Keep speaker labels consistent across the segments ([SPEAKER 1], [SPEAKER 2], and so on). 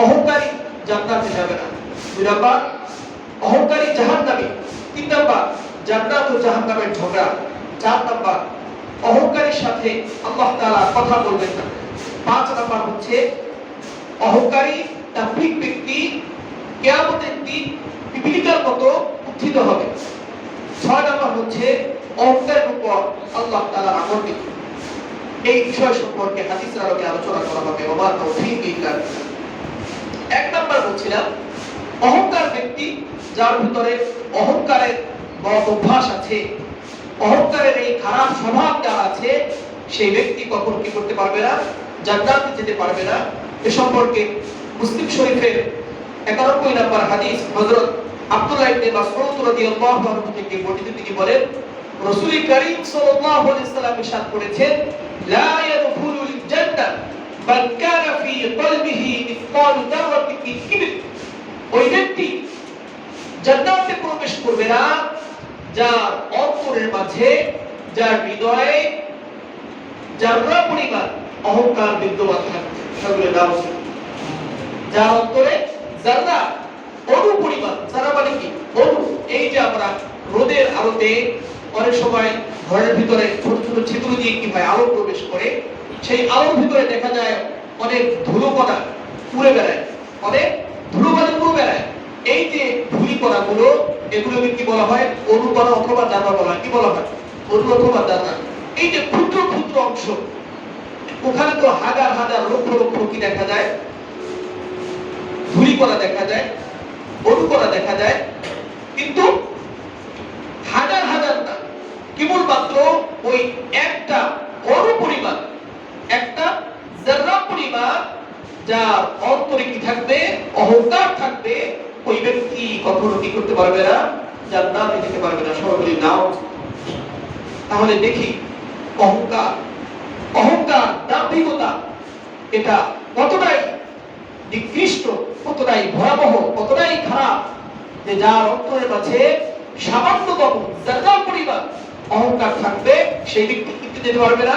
[SPEAKER 1] অহংকারী জান্নাতে যাবে না। অহংকারী জাহান্নামী। তিন নাম্বার, জান্নাত ও জাহান্নামের ঝগড়া। চার নাম্বার, অহংকারীর সাথে আল্লাহ তাআলা কথা বলবেন না। পাঁচ নাম্বার হচ্ছে, অহংকারী তাফিক ব্যক্তি কেয়ামতের দিন পিপিলিকার মতো উত্থিত হবে। ছয় নাম্বার হচ্ছে, অহংকারের উপর আল্লাহ তাআলা আনন্দিত এই বিষয় সম্পর্কে হাদিসের আলোকে আলোচনা করা হবে। এক নাম্বার বলছিলাম, অহংকার ব্যক্তি, যার ভিতরে অহংকারের বদ অভ্যাস আছে, অহংকারের এই খারাপ স্বভাব যার আছে, সেই ব্যক্তি কখন কি করতে পারবে না? জান্নাতে যেতে পারবে না। এ সম্পর্কে মুসলিম শরীফের একানব্বই নাম্বার হাদিস হযরত আব্দুল্লাহ ইবনে মাসউদ রাদিয়াল্লাহু আনহু থেকে বর্ণিত, তিনি বলেন, রাসূল করিম সাল্লাল্লাহু আলাইহি সাল্লাম ইরশাদ করেছেন লা ইয়াদখুলুল জান্নাহ মান কানা ফি কলবিহি মিসকাল যাররাতিন মিন কিবর। ওই ব্যক্তি জান্নাতে প্রবেশ করবে না, যার অন্তরের মাঝে, যার হৃদয়ে, যারা পরিমাণ অহংকার বিদ্যমান থাকবে। যার অন্তরে যারা অনু পরিমাণ যারা মানে কি? অনু। এই যে আমরা রোদের আলোতে অনেক সময় ঘরের ভিতরে ছোট ছোট ছিদ্র দিয়ে কি হয়, আলো প্রবেশ করে সেই আলোর ভিতরে দেখা যায় অনেক ধুলোকণা পুড়ে বেড়ায়। অনেক ধুলোবালি উড়ে বেড়ায়। এই যে ধুলিকণা গুলো এগুলোকে কি বলা হয়? অনুকণা অথবা দানা বলা হয়। কি বলা হয়? অনু অথবা দানা। এই যে ক্ষুদ্র ক্ষুদ্র অংশ, ওখানে তো হাজার হাজার লক্ষ লক্ষ কি দেখা যায়? ধুলি করা দেখা যায় অনু করা দেখা যায়। কিন্তু হাজার হাজার না কেবলমাত্র ওই একটা অনু পরিমাণ একটা জাররা পরিমাণ যার অন্তরে কি থাকবে, অহংকার থাকবে, ওই ব্যক্তি কখনো কি করতে পারবে না? জান্নাতে যেতে পারবে না বলি নাও। তাহলে দেখি, অহংকার অহংকার, দাম্ভিকতা, এটা কতটাই নিকৃষ্ট, কতটাই ভয়াবহ, কতটাই খারাপ যে যার অন্তরের মাঝে সামান্যতম জায়গা পরিমাণ অহংকার থাকবে, সেই ব্যক্তি কিন্তু যেতে পারবে না।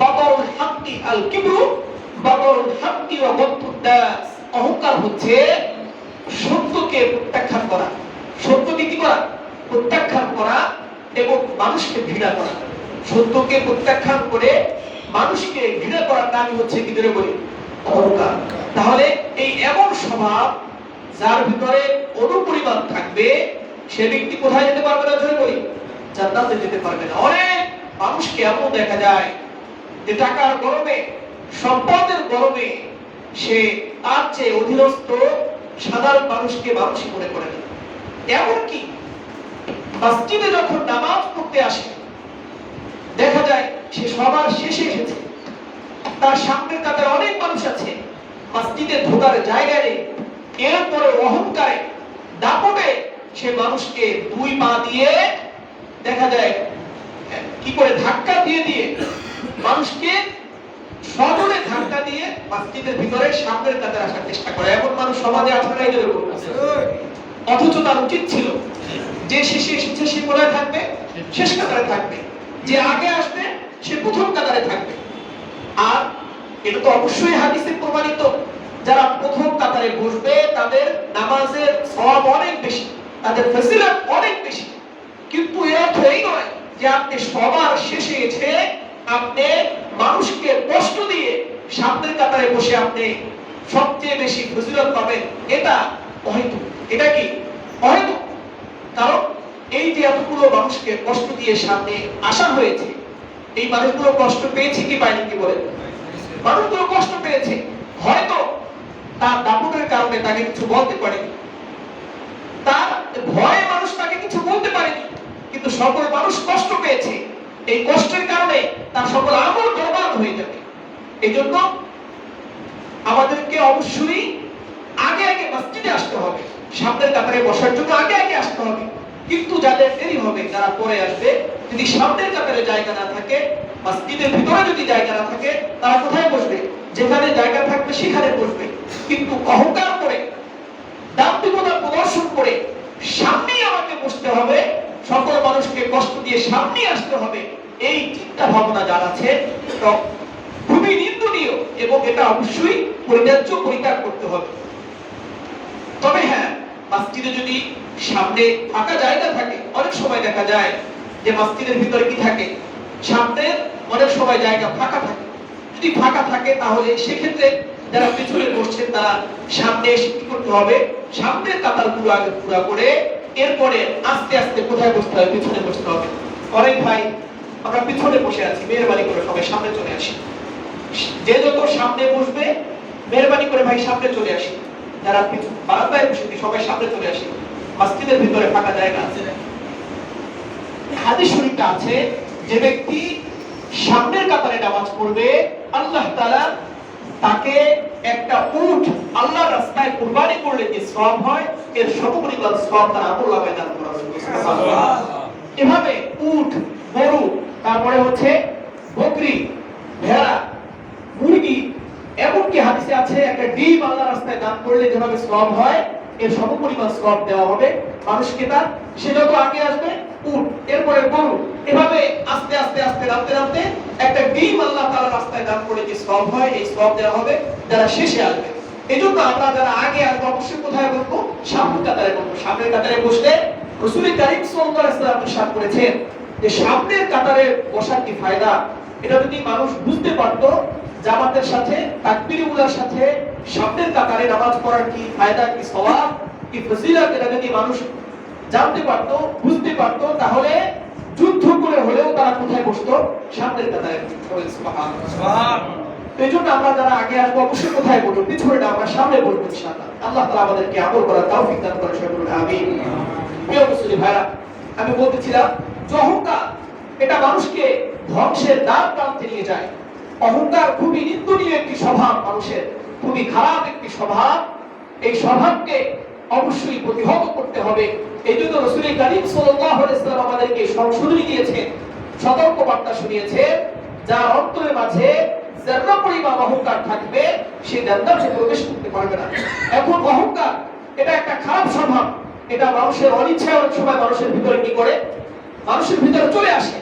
[SPEAKER 1] বাবাউল হাক্কি আল কিবরু বাবাউল হাক্কি ওয়া গদ্দুদ অহংকার হচ্ছে সত্যকে প্রত্যাখ্যান করা। সত্যকে কি করা? প্রত্যাখ্যান করা এবং মানুষকে ঘৃণা করা। সত্যকে প্রত্যাখ্যান করে মানুষকে ঘৃণা করার নামই হচ্ছে কি ধরে বলি? অহংকার। তাহলে এই এমন স্বভাব যার ভিতরে অনুপরিমাণ থাকবে, সে ব্যক্তি কোথায় যেতে পারবে না জয় বলি? জান্নাতে যেতে পারবে না। অনেক মানুষকে এমন দেখা যায় যে টাকার গরমে, সম্পদের গরমে সে তার চেয়ে অধীনস্থ সাধারণ মানুষকে মানুষই মনে করে না। এমনকি মসজিদে যখন নামাজ পড়তে আসে, দেখা যায় সে সবার শেষে এসেছে। তার সামনের কাতারে অনেক মানুষ আছে। মসজিদে ঢোকার জায়গা নেই। এরপরে অহংকারে, দাপটে সে মানুষকে দুই পা দিয়ে দেখা যায়, কি করে ধাক্কা দিয়ে দিয়ে মানুষকে সজনে ধাক্কা দিয়ে মসজিদের ভিতরে সামনের কাতারে আসার চেষ্টা করে। এমন মানুষ সমাজে এই জন্য অথচ তার উচিত ছিল যে শেষে এসেছে সে কোথায় থাকবে? শেষ কাতারে থাকবে। যে আগে আসবে সে প্রথম কাতারে থাকবে। আর এটা তো অবশ্যই হাদিসে প্রমাণিত। যারা প্রথম কাতারে বসবে তাদের নামাজের সওয়াব অনেক বেশি তাদের ফজিলত অনেক বেশি। কিন্তু এর অর্থ এই নয় যে আপনি সবার শেষে এসে আপনি মানুষকে কষ্ট দিয়ে সামনের কাতারে বসে আপনি সবচেয়ে বেশি ফজিলত পাবেন, এটা অহেতুক। এটা কি? অহেতুক। কারণ এই যে এতগুলো মানুষকে কষ্ট দিয়ে সামনে আসা হয়েছে, এই মানুষগুলো কষ্ট পেয়েছে কি পায়নি কি বলে মানুষগুলো কষ্ট পেয়েছে। হয়তো তার দাপটের কারণে তাকে কিছু বলতে পারেনি। তার ভয়ে মানুষ তাকে কিছু বলতে পারেনি, কিন্তু সকল মানুষ কষ্ট পেয়েছে। এই কষ্টের কারণে তার সকল আমল বরবাদ হয়ে যাবে এই জন্য আমাদেরকে অবশ্যই আগে আগে মসজিদে আসতে হবে, সামনের কাতারে বসার জন্য আগে আগে আসতে হবে। কিন্তু যাদের দেরি হবে, যারা পরে আসবে, যদি সামনের কাতারে জায়গা না থাকে, মসজিদের ভিতরে যদি জায়গা না থাকে, তারা কোথায় বসবে? যেখানে জায়গা থাকবে সেখানে বসবে। কিন্তু অহংকার করে, দাম্ভিকতা প্রদর্শন করে সামনেই আমাকে বসতে হবে সকল মানুষকে কষ্ট দিয়ে সামনে আসতে হবে। এই চিন্তা ভাবনা যার আছে খুবই নিন্দনীয় এবং এটা অবশ্যই পরিত্যাজ্য পরিত্যাগ করতে হবে। তবে হ্যাঁ মসজিদে যদি সামনে ফাঁকা জায়গা থাকে, অনেক সময় দেখা যায় যে মসজিদের ভিতরে কি থাকে? সামনে অনেক সময় জায়গা ফাঁকা থাকে। যদি ফাঁকা থাকে, তাহলে সেক্ষেত্রে যারা পেছনে বসছেন, তারা সামনে এসে কি করতে হবে? সামনের কাতার পুরো আগে পুরা করে এরপরে আস্তে আস্তে কোথায় বসতে হবে পিছনে বসতে হবে। অনেক ভাই, আমরা পিছনে বসে আছি, মেহরবানি করে সবাই সামনে চলে আসি। যে যত সামনে বসবে, মেহরবানি করে ভাই সামনে চলে আসি। যারা বারান্দায় বসে সবাই সামনে চলে আসি, মসজিদের ভিতরে ফাঁকা জায়গা আছে। হাদিস শরীফটা আছে, যে ব্যক্তি সামনের কাতারে নামাজ পড়বে, আল্লাহ তাকে একটা উট আল্লাহর রাস্তায় কুরবানি করলে যে সওয়াব হয়? এর সমপরিমাণ সওয়াব তার নামায় দান করা এভাবে উট গরু তারপরে হচ্ছে বকরি ভেড়া মুরগি এমনকি হাদিসে আছে একটা ডিম আল্লাহ রাস্তায় দান করলে যেভাবে সওয়াব হয় এর সমপরিমাণ সওয়াব দেওয়া হবে। মানুষকে তার সে যত আগে আসবে উট এরপরে গরু। এভাবে আস্তে আস্তে আস্তে, নামতে নামতে একটা ডিম আল্লাহ তাআলা রাস্তায় দান করলে যে সওয়াব হয়, এই সওয়াব দেওয়া হবে, যারা শেষে আসবে। এই জন্য আমরা যারা আগে আসব অবশ্যই কোথায় বসবো? সামনের কাতারে বসবো। সামনের কাতারে বসলে রসুল করিম ওয়াসাল্লাম ইরশাদ করেছেন যে সামনের কাতারে বসার কি ফায়দা? এটা যদি মানুষ বুঝতে পারতো, জামাতের সাথে, তাকবীর উলার সাথে সামনের কাতারে নামাজ পড়ার কি ফায়দা, কি সওয়াব, কি ফজিলত, এটা যদি মানুষ জানতে পারতো, বুঝতে পারতো, তাহলে যুদ্ধ করে হলেও তারা কোথায় বসতো? সামনের কাতারে এই জন্য আমরা যারা আগে আসব অবশ্যই কোথায় বলব পিছনে না আমরা সামনে বলব ইনশাআল্লাহ। আল্লাহ তাআলা আমাদেরকে আমল করার তৌফিক দান করে সবাই বলুন আমিন। প্রিয় মুসলিম ভাইরা আমি বলতেছিলাম যে অহংকার এটা মানুষকে ধ্বংসের দ্বার প্রান্তে নিয়ে যায়। অহংকার খুবই নিন্দনীয় একটি স্বভাব মানুষের খুবই খারাপ একটি স্বভাব। এই স্বভাবকে অবশ্যই প্রতিহত করতে হবে। এই জন্য রসুল করিম সাল্লাম আমাদেরকে সংশোধনী দিয়েছেন সতর্ক বার্তা শুনিয়েছে যার অন্তরের মাঝে যারা পরিমাণ অহংকার থাকবে সে জান্নাত সে প্রবেশ করতে পারবে না। এখন অহংকার, এটা একটা খারাপ স্বভাব। এটা মানুষের অনিচ্ছায় অনেক সময় মানুষের ভিতরে কি করে? মানুষের ভিতরে চলে আসে।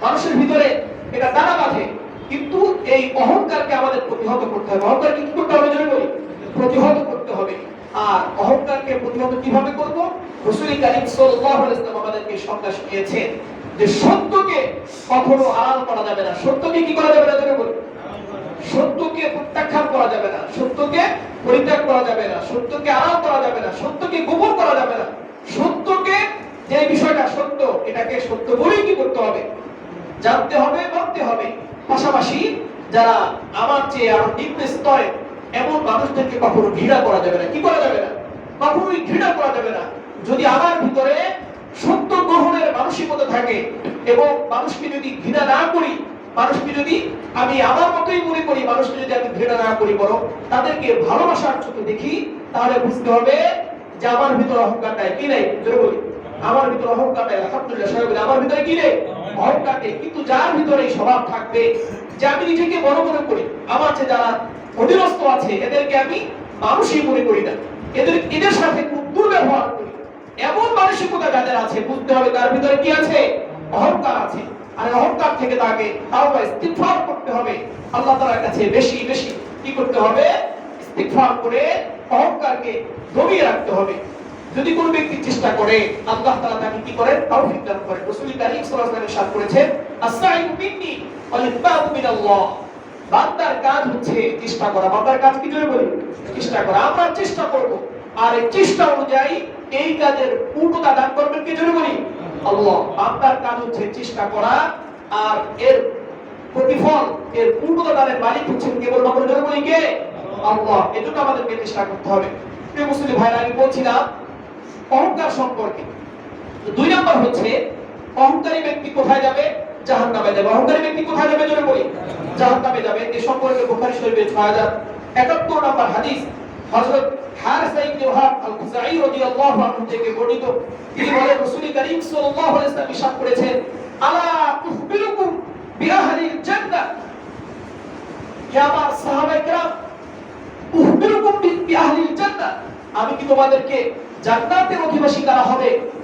[SPEAKER 1] মানুষের ভিতরে এটা দানা বাঁধে। কিন্তু এই অহংকারকে আমাদের প্রতিহত করতে হবে। অহংকারকে কি করতে হবে জানেন প্রতিহত অহংকারকে প্রতিহত কীভাবে করব? রসুল করিম সাল্লাল্লাহু আলাইহি ওয়াসাল্লাম আমাদেরকে সংজ্ঞা শিখিয়েছেন যে সত্যকে কখনো আড়াল করা যাবে না। সত্যকে কি করা যাবে না জানেন বলি সত্যকে প্রত্যাখ্যান করা যাবে না। সত্যকে পরিত্যাগ করা যাবে না। সত্যকে আড়াল করা যাবে না। সত্যকে গোপন করা যাবে না। সত্যকে যে বিষয়টা সত্য, এটাকে সত্য বলেই কি করতে হবে? জানতে হবে মানতে হবে। পাশাপাশি যারা আমার চেয়ে আরও নিম্ন স্তরে এমন মানুষদেরকে কখনো ঘৃণা করা যাবে না। কি করা যাবে না? কখনোই ঘৃণা করা যাবে না। যদি আমার ভিতরে সত্য গ্রহণের মানসিকতা থাকে এবং মানুষকে যদি ঘৃণা না করি, মানুষকে যদি আমি আমার মতোই মনে করি, মানুষকে যদি আমি ঘৃণা না করি বরং তাদেরকে ভালোবাসার চোখে দেখি, তাহলে বুঝতে হবে যে আমার ভিতরে অহংকার নাই কি নাই? বলি। আমার ভিতরে অহংকার নাই আলহামদুলিল্লাহ, সবাই বলি, আমার ভিতরে কি নেই? অহংকার নেই। কিন্তু যার ভিতরে এই স্বভাব থাকবে যে আমি নিজেকে বড় মনে করি, আমার যে যারা অধীনস্থ আছে, এদেরকে আমি মানুষই মনে করি না। এদের এদের সাথে খুব দুর্ব্যবহার করি। এমন মানসিকতা যাদের আছে, বুঝতে হবে তার ভিতরে কি আছে? অহংকার আছে। আর অহংকার থেকে তাকে তাওবা ইস্তিগফার করতে হবে। আল্লাহ তাআলার কাছে বেশি বেশি কি করতে হবে? ইস্তিগফার করে অহংকারকে দমিয়ে রাখতে হবে। যদি কোন ব্যক্তি চেষ্টা করে, আল্লাহ তাআলা তাকে কি করেন? তৌফিক দান করেন। সাল্লাল্লাহু আলাইহি ওয়াসাল্লাম করেছেন, আস-সাইউ মিন্নি মিনাল্লাহ। বান্দার কাজ হচ্ছে চেষ্টা করা। বান্দার কাজ কি জন্য বলি চেষ্টা করা। আমরা চেষ্টা করব। আর এই চেষ্টা অনুযায়ী এই কাজের পূর্ণতা দান করবেন কি জন্য বলি? আল্লাহ। বান্দার কাজ হচ্ছে চেষ্টা করা আর এর প্রতিফল, এর পূর্ণতা দানের মালিক হচ্ছেন কেবল মাত্র জন্য বলি কে? আল্লাহ। এজন্য আমাদেরকে চেষ্টা করতে হবে। প্রিয় মুসলিম ভাইরা, আমি বলছিলাম অহংকার সম্পর্কে। দুই নম্বর হচ্ছে, অহংকারী ব্যক্তি কোথায় যাবে? জাহান নামে যাবে। অহংকারী ব্যক্তি কোথায় যাবে জোরে জাহান নামে যাবে। এ সম্পর্কে শরীফে 6071 নম্বর হাদিস আমি কি তোমাদেরকে জান্নাতের অধিবাসী করা হবে?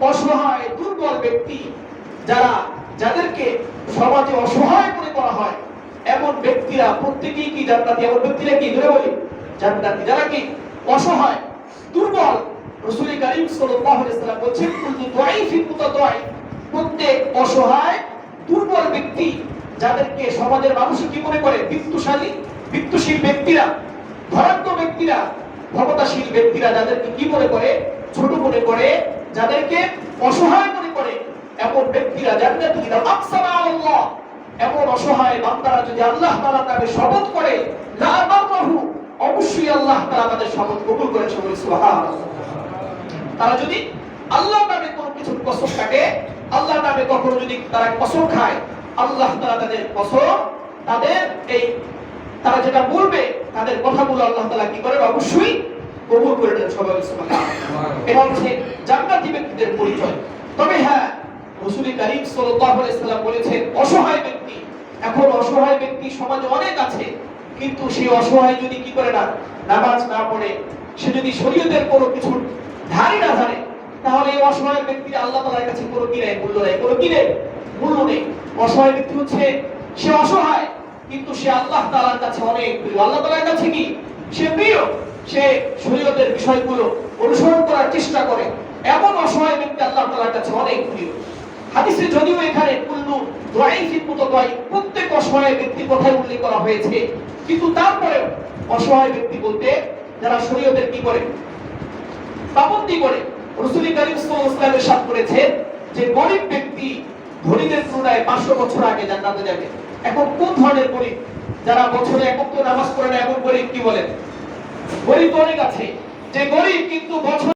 [SPEAKER 1] অসহায়, দুর্বল ব্যক্তি যারা, যাদেরকে সমাজে অসহায় মনে করা হয়, এমন ব্যক্তিরা প্রত্যেকেই কি জান্নাতি? এমন ব্যক্তিরা কি? ধরে বলি, জান্নাতি যারা কি? অসহায়, দুর্বল। রাসূল করিম সাল্লাল্লাহু আলাইহি সাল্লাম বলেছেন কুল্লু দাঈফিন মুতাদাঈফ প্রত্যেক অসহায়, দুর্বল ব্যক্তি যাদেরকে সমাজের মানুষ কি মনে করে? বিত্তশালী, বিত্তশীল ব্যক্তিরা ধরাত্ম ব্যক্তিরা, ক্ষমতাশীল ব্যক্তিরা যাদেরকে কি মনে করে? ছোট মনে করে যাদেরকে অসহায় মনে করে, এমন ব্যক্তিরা আকসামা আল্লাহ এমন অসহায় বান্দারা যদি আল্লাহ তাআলার নামে শপথ করে অবশ্যই আল্লাহ তাআলা তাদের শপথ কবুল করেছে সুবহানাল্লাহ। তারা যদি আল্লাহ নামে কোনো কিছু কসম কাটে, আল্লাহ নামে কখনো যদি তারা কসম খায়, আল্লাহ তাআলা তাদের কসম, তাদের এই, তারা যেটা বলবে, তাদের কথাগুলো আল্লাহ তাআলা কি করেন? অবশ্যই কবুল করে দেন সবাই এটা হচ্ছে জান্নাতি ব্যক্তিদের পরিচয়। তবে হ্যাঁ রাসূল করিম সাল্লাল্লাহু আলাইহি সাল্লাম বলেছেন অসহায় ব্যক্তি। এখন অসহায় ব্যক্তি সমাজে অনেক আছে কিন্তু সেই অসহায় যদি কি করে না? নামাজ না পড়ে সে যদি শরীয়তের কোনো কিছু ধারি না ধারে তাহলে এই অসহায় ব্যক্তির আল্লাহ তাআলার কাছে কোনো কি নেই মূল্য নেই কোনো কি নেই? মূল্য নেই। অসহায় ব্যক্তি হচ্ছে সে অসহায় কিন্তু সে আল্লাহ তাআলার কাছে অনেক প্রিয়। আল্লাহ তাআলার কাছে কি? সে প্রিয়। সে শরীয়তের বিষয়গুলো অনুসরণ করার চেষ্টা করে। এমন অসহায় ব্যক্তি আল্লাহ তাআলার কাছে অনেক প্রিয়। হাদিসে যদিও এখানে কুল্লু দাঈফিন মুতাদাঈফ প্রত্যেক অসহায় ব্যক্তির কথাই উল্লেখ করা হয়েছে। কিন্তু তারপরেও অসহায় ব্যক্তি বলতে যারা শরীয়তের কি করে? পাবন্দি করে। রাসূল করিম ওয়াসাল্লাম ইরশাদ করেছেন যে গরিব ব্যক্তি ধনীদের তুলনায় 500 বছর আগে জান্নাতে যাবে। এখন কোন ধরনের গরিব? যারা বছরে একত্র নামাজ পড়ে না, এমন গরিব কি বলেন? গরিব অনেক আছে। যে গরিব কিন্তু বছর